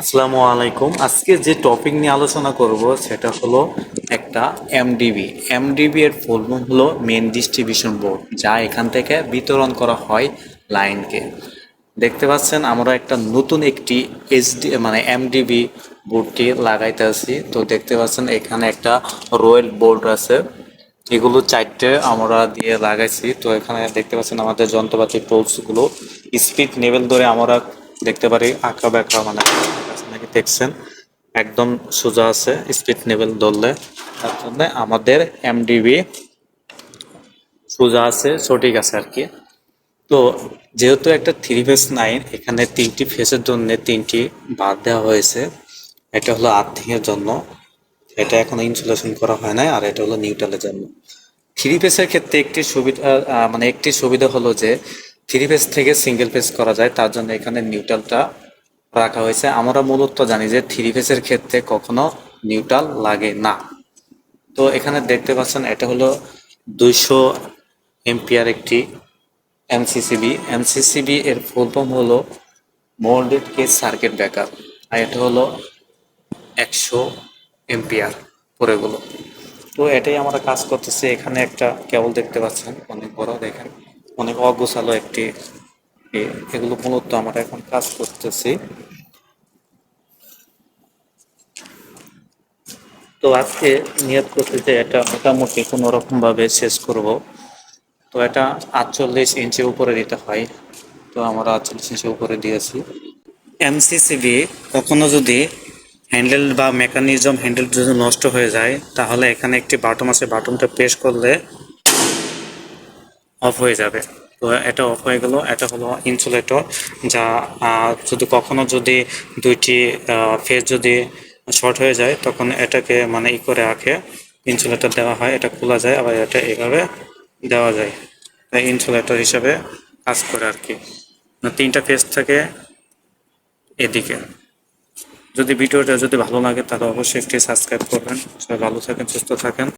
আসসালামু আলাইকুম। আজকে যে টপিক নিয়ে আলোচনা করব সেটা হলো একটা এমডিবি এমডিবি এর ফুল ফর্ম হলো মেন ডিস্ট্রিবিউশন বোর্ড যা এখান থেকে বিতরণ করা হয় লাইনকে দেখতে পাচ্ছেন, আমরা একটা নতুন একটি এইচডি মানে এমডিবি বোর্ডটি লাগাইতে আছি। তো দেখতে পাচ্ছেন, এখানে একটা রয়েল বোর্ড আছে। এগুলো চারটে আমরা দিয়ে লাগাইছি। তো এখানে দেখতে পাচ্ছেন, আমাদের যন্ত্রপাতি টুলসগুলো স্পিড লেভেল ধরে আমরা দেখতে পারি আঁকা বাঁকা মানে নাকি দেখছেন, একদম সোজা আছে, স্পিড লেভেল ধরলে। তার জন্য আমাদের এমডিবি সোজা আছে, সঠিক আছে আর কি। তো যেহেতু একটা থ্রি ফেস নাইন এখানে তিনটি ফেসের জন্য তিনটি বাদ দেওয়া হয়েছে। এটা হলো আর্থিংয়ের জন্য। এটা এখনও ইনসুলেশন করা হয় নাই, আর এটা হলো নিউট্রালের জন্য। থ্রি ফেসের ক্ষেত্রে একটি সুবিধা মানে একটি সুবিধা হলো যে থ্রি ফেস থেকে সিঙ্গেল ফেস করা যায়। তার জন্য এখানে নিউট্রালটা রাখা হয়েছে। আমরা মূলত জানি যে থ্রি ফেসের ক্ষেত্রে কখনো নিউট্রাল লাগে না। তো এখানে দেখতে পাচ্ছেন, এটা হলো দুইশো এমপিআর একটি এমসিসিবি। এমসিসিবি এর ফুল ফর্ম হলো মোল্ডেড কেস সার্কিট ব্যাকআপ, আর এটা হলো একশো এমপিআর পরেগুলো। তো এটাই আমরা কাজ করতেছি। এখানে একটা কেবল দেখতে পাচ্ছেন, অনেক বড় দেখেন, অনেক অগোছালো একটি এগুলো মূলত আমরা এখন কাজ করতেছি। তো আজকে নিয়ত করতে যে এটা মোটামুটি কোনো রকম ভাবে শেষ করব। তো এটা আটচল্লিশ ইঞ্চি উপরে দিতে হয়। তো আমরা আটচল্লিশ ইঞ্চি উপরে দিয়েছি। এমসিসিবি কখনো যদি হ্যান্ডেল বা মেকানিজম হ্যান্ডেল যদি নষ্ট হয়ে যায়, তাহলে এখানে একটি বাটন আছে, বাটনটা প্রেস করলে অফ হয়ে যাবে। তো এটা অফ হয়ে গেল। এটা হলো ইনসুলেটর, যা যদি কখনো যদি দুইটি ফেজ যদি শর্ট হয়ে যায়, তখন এটাকে মানে ই করে রাখে ইনসুলেটর দেওয়া হয়, এটা খোলা যায়, আবার এটা এভাবে দেওয়া যায়। তাই ইনসুলেটর হিসাবে কাজ করে আর কি। তিনটা ফেস থাকে এদিকে। যদি ভিডিওটা যদি ভালো লাগে, তাহলে অবশ্যই একটি সাবস্ক্রাইব করবেন। সবাই ভালো থাকেন, সুস্থ থাকেন।